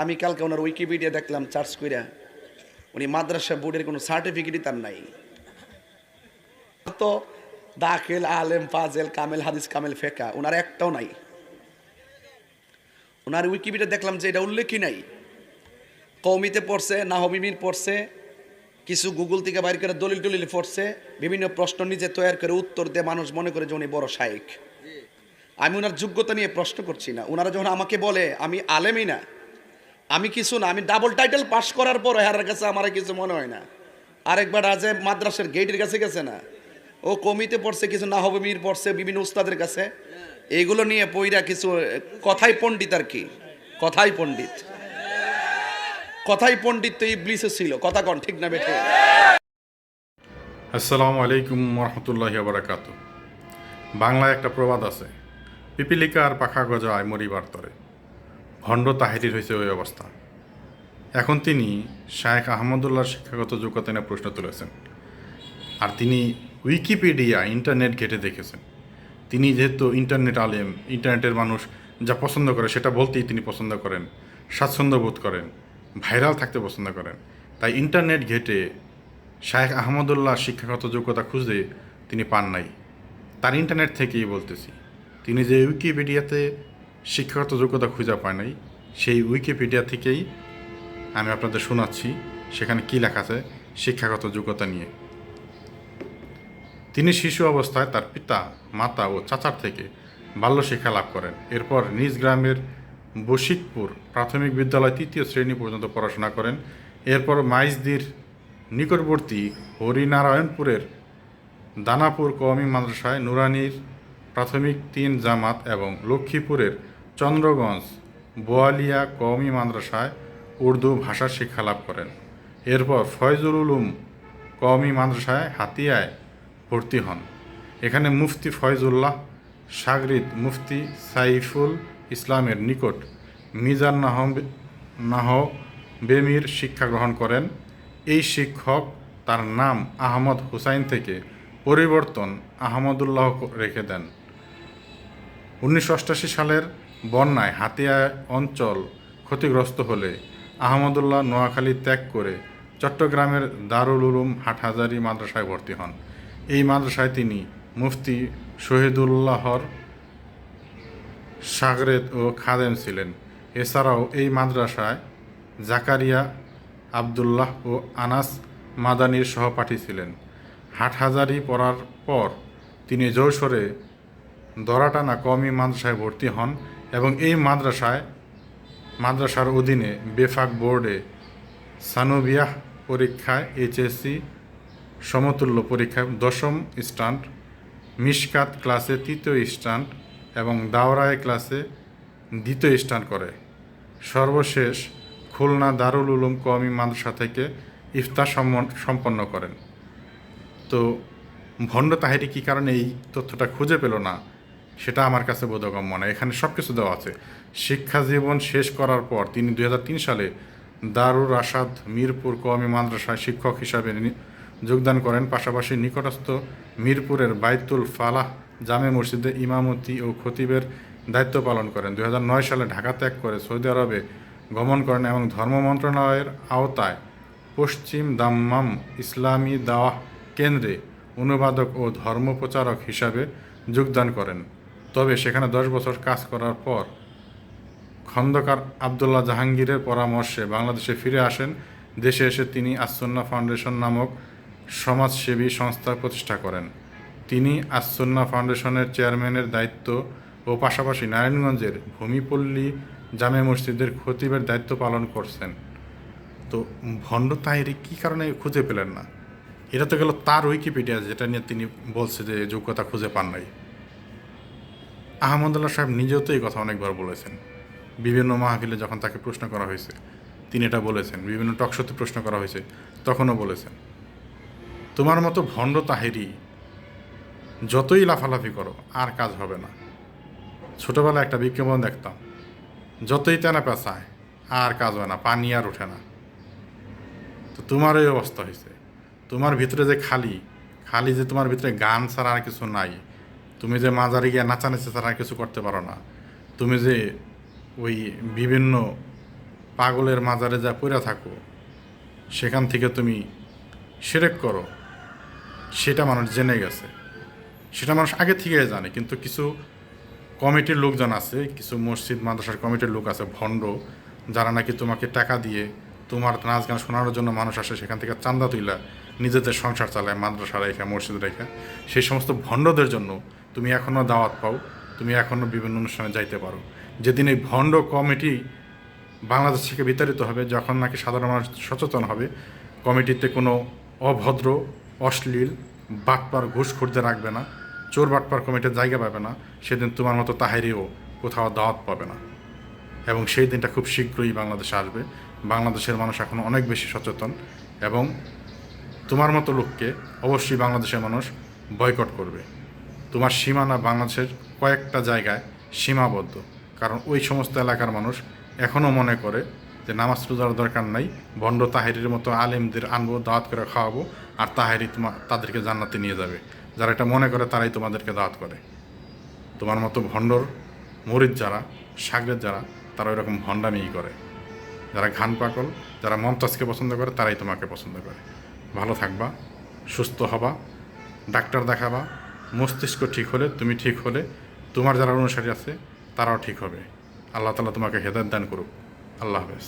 আমি কালকে ওনার উইকিপিডিয়া দেখলাম চার্জ কইরা। উনি মাদ্রাসা বোর্ডের কোনো সার্টিফিকেটই তার নাই। তো দাখিল, আলেম, ফাজেল, কামেল, হাদিস, কামেল, ফেকা ওনার একটাও নাই। ওনার উইকিপিডিয়া দেখলাম যে এটা উল্লেখই নাই। কৌমিতে পড়ছে নাহবিমির পড়ছে, কিছু গুগল থেকে বাইর করে দলিল টলিল পড়ছে, বিভিন্ন প্রশ্ন নিজে তৈরি করে উত্তর দিয়ে মানুষ মনে করে যে উনি বড় শায়েক আমি ওনার যোগ্যতা নিয়ে প্রশ্ন করছি না। ওনারা যখন আমাকে বলে, আমি আলেমই না আমি কিছু না, আমি ডাবল টাইটেল পাশ করার পর হেরার কাছে আমার কিছু মনে হয় না। আরেকবার আজে মাদ্রাসার গেটের কাছে গেছে না। ও কমিতে পড়ছে, কিছু না হবে মির পড়ছে, বিভিন্ন উস্তাদের কাছে। এগুলো নিয়ে পইরা কিছু, কথাই পণ্ডিত আর কি। কথাই পণ্ডিত। কথাই পণ্ডিত তো ইবলিসে ছিল, কথা কন, ঠিক না বেঠে? আসসালামু আলাইকুম রহমতুল্লাহ বারাকাত বাংলায় একটা প্রবাদ আছে, পিপিলিকা আর পাখা গজায় মরিবার তরে। ভণ্ড তাহিরির হয়েছে ওই অবস্থা। এখন তিনি শায়েখ আহমদুল্লাহর শিক্ষাগত যোগ্যতা নিয়ে প্রশ্ন তুলেছেন। আর তিনি উইকিপিডিয়া, ইন্টারনেট ঘেটে দেখেছেন। তিনি যেহেতু ইন্টারনেট আলেম, ইন্টারনেটের মানুষ যা পছন্দ করে সেটা বলতেই তিনি পছন্দ করেন, স্বাচ্ছন্দ্য বোধ করেন, ভাইরাল থাকতে পছন্দ করেন। তাই ইন্টারনেট ঘেটে শায়েখ আহমদুল্লাহ শিক্ষাগত যোগ্যতা খুঁজে তিনি পান নাই। তার ইন্টারনেট থেকেই বলতেছি। তিনি যে উইকিপিডিয়াতে শিক্ষাগত যোগ্যতা খুঁজে পায় নাই। সেই উইকিপিডিয়া থেকেই আমি আপনাদের শোনাচ্ছি সেখানে কী লেখা আছে শিক্ষাগত যোগ্যতা নিয়ে। তিনি শিশু অবস্থায় তার পিতা, মাতা ও চাচার থেকে বাল্য শিক্ষা লাভ করেন। এরপর নিজ গ্রামের বশিকপুর প্রাথমিক বিদ্যালয় তৃতীয় শ্রেণি পর্যন্ত পড়াশোনা করেন। এরপর মাইজদির নিকটবর্তী হরিনারায়ণপুরের দানাপুর কওমি মাদ্রাসায় নুরানির প্রাথমিক তিন জামাত এবং লক্ষ্মীপুরের চন্দ্রগঞ্জ, বোয়ালিয়া কওমি মাদ্রাসায় উর্দু ভাষা শিক্ষা লাভ করেন। এরপর ফয়জুল উলুম কওমি মাদ্রাসায় হাতিয়ায় ভর্তি হন। এখানে মুফতি ফয়জুল্লাহ, সাগরিদ মুফতি সাইফুল ইসলামের নিকট মিজান নাহ নাহ বেমির শিক্ষা গ্রহণ করেন। এই শিক্ষক তার নাম আহমদ হুসাইন থেকে পরিবর্তন আহমদুল্লাহ রেখে দেন। উনিশশো সালের বন্যায় হাতিয়া অঞ্চল ক্ষতিগ্রস্ত হলে আহমদুল্লাহ নোয়াখালী ত্যাগ করে চট্টগ্রামের দারুল উলুম হাটহাজারি মাদ্রাসায় ভর্তি হন। এই মাদ্রাসায় তিনি মুফতি শহীদুল্লাহর সাগরেদ ও খাদেম ছিলেন। এছাড়াও এই মাদ্রাসায় জাকারিয়া, আবদুল্লাহ ও আনাস মাদানির সহপাঠী ছিলেন। হাটহাজারি পড়ার পর তিনি যৌশরে দরাটানা কমি মাদ্রাসায় ভর্তি হন এবং এই মাদ্রাসায়, মাদ্রাসার অধীনে বেফাক বোর্ডে সানুবিয়াহ পরীক্ষায় এইচএসসি সমতুল্য পরীক্ষায় দশম স্ট্যান্ড, মিশকাত ক্লাসে তৃতীয় স্ট্যান্ড এবং দাওরায় ক্লাসে দ্বিতীয় স্ট্যান্ড করে। সর্বশেষ খুলনা দারুল উলুম কওমি মাদ্রাসা থেকে ইফতার সম্পন্ন করেন। তো ভণ্ড তাহেরি কী কারণে এই তথ্যটা খুঁজে পেল না? সেটা আমার কাছে বোধগম্য না। এখানে সব কিছু দেওয়া আছে। শিক্ষা জীবন শেষ করার পর তিনি দুই হাজার তিন সালে দারুর আসাদ মিরপুর কওমি মাদ্রাসায় শিক্ষক হিসাবে যোগদান করেন। পাশাপাশি নিকটস্থ মিরপুরের বাইতুল ফালাহ জামে মসজিদে ইমামতি ও খতিবের দায়িত্ব পালন করেন। দু হাজার নয় সালে ঢাকা ত্যাগ করে সৌদি আরবে গমন করেন এবং ধর্ম মন্ত্রণালয়ের আওতায় পশ্চিম দাম্মাম ইসলামী দাওয়াহ কেন্দ্রে অনুবাদক ও ধর্মপ্রচারক হিসাবে যোগদান করেন। তবে সেখানে দশ বছর কাজ করার পর খন্দকার আবদুল্লাহ জাহাঙ্গীরের পরামর্শে বাংলাদেশে ফিরে আসেন। দেশে এসে তিনি আসন্না ফাউন্ডেশন নামক সমাজসেবী সংস্থা প্রতিষ্ঠা করেন। তিনি আসন্না ফাউন্ডেশনের চেয়ারম্যানের দায়িত্ব ও পাশাপাশি নারায়ণগঞ্জের ভূমিপল্লী জামে মসজিদের খতিবের দায়িত্ব পালন করছেন। তো ভণ্ড তাহিরি কী কারণে খুঁজে পেলেন না? এটা তো গেল তার উইকিপিডিয়া যেটা নিয়ে তিনি বলছে যে যোগ্যতা খুঁজে পান নাই। আহমদুল্লাহ সাহেব নিজেও তো এই কথা অনেকবার বলেছেন। বিভিন্ন মাহফিলে যখন তাকে প্রশ্ন করা হয়েছে, তিনি এটা বলেছেন, বিভিন্ন টকশোতে প্রশ্ন করা হয়েছে, তখনও বলেছেন, তোমার মতো ভণ্ড তাহেরি, যতই লাফালাফি করো, আর কাজ হবে না। ছোটোবেলায় একটা বিজ্ঞাপন দেখতাম, যতই তেনা পেঁচায়, আর কাজ হয় না, পানি আর ওঠে না। তো তোমার এই অবস্থা হয়েছে। তোমার ভিতরে যে খালি খালি যে তোমার ভিতরে গান ছাড়া আর কিছু নাই তুমি যে মাজারে গিয়ে নাচানাচি ছাড়া আর কিছু করতে পারো না। তুমি যে ওই বিভিন্ন পাগলের মাজারে যা পড়ে থাকো, সেখান থেকে তুমি সেরেক করো। সেটা মানুষ জেনে গেছে। সেটা মানুষ আগে থেকে জানে, কিন্তু কিছু কমিটির লোকজন আছে, কিছু মসজিদ, মাদ্রাসার কমিটির লোক আছে, ভণ্ড, যারা নাকি তোমাকে টাকা দিয়ে তোমার নাচ গান শোনানোর জন্য মানুষ আসে, সেখান থেকে চান্দা তুইলা নিজেদের সংসার চালায়, মাদ্রাসা রেখা, মসজিদ রেখা। সেই সমস্ত ভণ্ডদের জন্য তুমি এখনও দাওয়াত পাও, তুমি এখনও বিভিন্ন অনুষ্ঠানে যাইতে পারো। যেদিন এই ভণ্ড কমিটি বাংলাদেশ থেকে বিতাড়িত হবে, যখন নাকি সাধারণ মানুষ সচেতন হবে, কমিটিতে কোনো অভদ্র, অশ্লীল, বাটপার, ঘুষখোরদের রাখবে না, চোর বাটপার কমিটির জায়গা পাবে না, সেদিন তোমার মতো তাহেরিও কোথাও দাওয়াত পাবে না। এবং সেই দিনটা খুব শীঘ্রই বাংলাদেশে আসবে। বাংলাদেশের মানুষ এখন অনেক বেশি সচেতন এবং তোমার মতো লোককে অবশ্যই বাংলাদেশের মানুষ বয়কট করবে। তোমার সীমানা বাংলাদেশের কয়েকটা জায়গায় সীমাবদ্ধ। কারণ ওই সমস্ত এলাকার মানুষ এখনও মনে করে যে নামাজ রোজার দরকার নাই, ভণ্ড তাহেরির মতো আলেমদের আনব, দাওয়াত করে খাওয়াবো, আর তাহেরি তোমার তাদেরকে জান্নাতে নিয়ে যাবে। যারা এটা মনে করে, তারাই তোমাদেরকে দাওয়াত করে। তোমার মতো ভণ্ডর মরিদ যারা, সাগরের যারা, তারা ওই রকম ভণ্ডামিই করে। যারা ঘান পাকল যারা মমতাজকে পছন্দ করে, তারাই তোমাকে পছন্দ করে। ভালো থাকবা, সুস্থ হবা, ডাক্তার দেখাবা, মস্তিষ্ক ঠিক হলে তুমি ঠিক হলে, তোমার যারা অনুসারী আছে তারাও ঠিক হবে। আল্লাহ তালা তোমাকে হেদায়ত দান করুক। আল্লাহ হাফেজ।